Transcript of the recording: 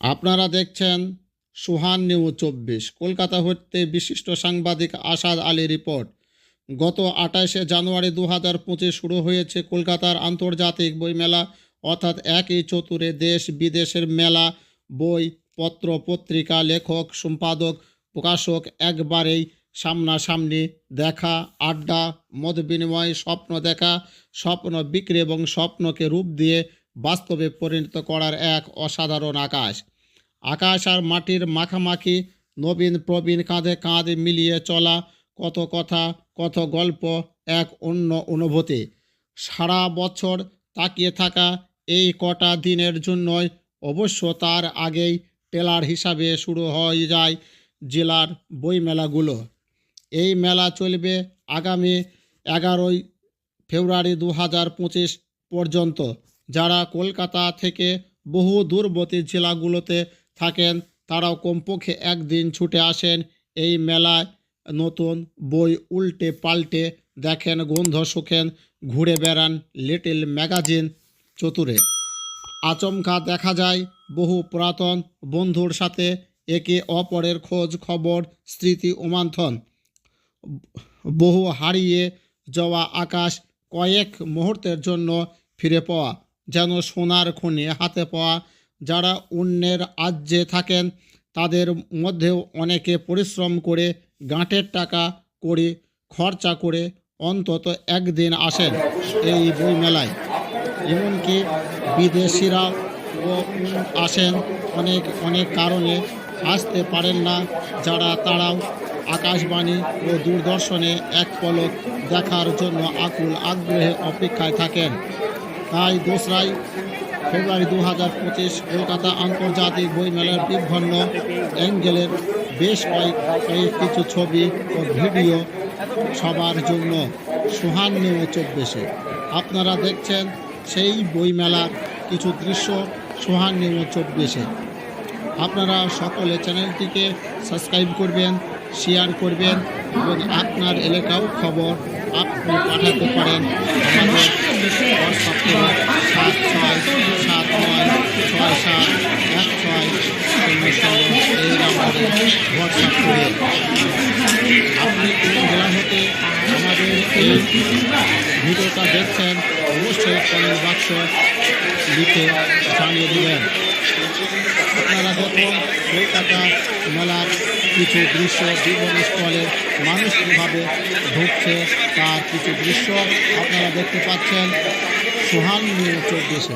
আপনারা দেখছেন সুহান নিউ চব্বিশ, কলকাতা হতে বিশিষ্ট সাংবাদিক আসাদ আলী রিপোর্ট। গত আঠাশে জানুয়ারি দু হাজার পঁচিশ শুরু হয়েছে কলকাতার আন্তর্জাতিক বইমেলা, অর্থাৎ একই চতুরে দেশ বিদেশের মেলা, বই, পত্র, পত্রিকা, লেখক, সম্পাদক, প্রকাশক, একবারেই সামনাসামনি দেখা, আড্ডা মত বিনিময় স্বপ্ন দেখা, স্বপ্ন বিক্রি এবং স্বপ্নকে রূপ দিয়ে বাস্তবে পরিণত করার এক অসাধারণ আকাশ। আকাশ আর মাটির মাখামাখি নবীন প্রবীণ কাঁধে কাঁধ মিলিয়ে চলা কত কথা, কত গল্প, এক অন্য অনুভূতি। সারা বছর তাকিয়ে থাকা এই কটা দিনের জন্যই অবশ্য তার আগেই টেলার হিসাবে শুরু হয়ে যায় জেলার বইমেলাগুলো। এই মেলা চলবে আগামী এগারোই ফেব্রুয়ারি দু হাজার পঁচিশ পর্যন্ত। যারা কলকাতা থেকে বহু দূরবর্তী জেলাগুলোতে থাকেন, তারাও কমপক্ষে একদিন ছুটে আসেন এই মেলায়। নতুন বই উল্টে পাল্টে দেখেন, গন্ধ সুখেন ঘুরে বেড়ান লিটল ম্যাগাজিন চতুরে। আচমকা দেখা যায় বহু পুরাতন বন্ধুর সাথে একে অপরের খোঁজ খবর, স্মৃতি ওমান্থন বহু হারিয়ে যাওয়া আকাশ কয়েক মুহূর্তের জন্য ফিরে পাওয়া। যেন সোনার খনি হাতে পাওয়া যারা অন্যের আজ্যে থাকেন, তাদের মধ্যেও অনেকে পরিশ্রম করে গাঁটের টাকা করে খরচা করে অন্তত একদিন আসেন এই বই মেলায় এমনকি বিদেশিরাও আসেন অনেক অনেক কারণে আসতে পারেন না যারা তারাও আকাশবাণী ও দূরদর্শনে এক পলক দেখার জন্য আকুল আগ্রহে অপেক্ষায় থাকেন। তাই দোসরাই ফেব্রুয়ারি দু হাজার পঁচিশ কলকাতা আন্তর্জাতিক বইমেলার বিভিন্ন অ্যাঙ্গেলের বেশ কয়েক কয়েক কিছু ছবি ও ভিডিও সবার জন্য সুহান নিউ চব্বিশে। আপনারা দেখছেন সেই বইমেলার কিছু দৃশ্য সুহান নিউ চব্বিশে। আপনারা সকলে চ্যানেলটিকে সাবস্ক্রাইব করবেন, শেয়ার করবেন এবং আপনার এলাকাও খবর আপনি পাঠাতে পারেন। আমাদের হোয়াটসঅ্যাপে সাত ছয় সাত নয় ছয় সাত এক ছয় শূন্য শূন্য এই নম্বরে হোয়াটসঅ্যাপ করে আপনি কোন জেলা হতে আমাদের এই ভিডিওটা দেখছেন অবশ্যই কমেন্ট বাক্স লিখে জানিয়ে দেবেন আপনারা দেখুন কলকাতা মেলার কিছু দৃশ্য জীবন স্থলে মানুষ কীভাবে ঢুকছে তার কিছু দৃশ্য আপনারা দেখতে পাচ্ছেন সোহান নিয়ে চব্বিশে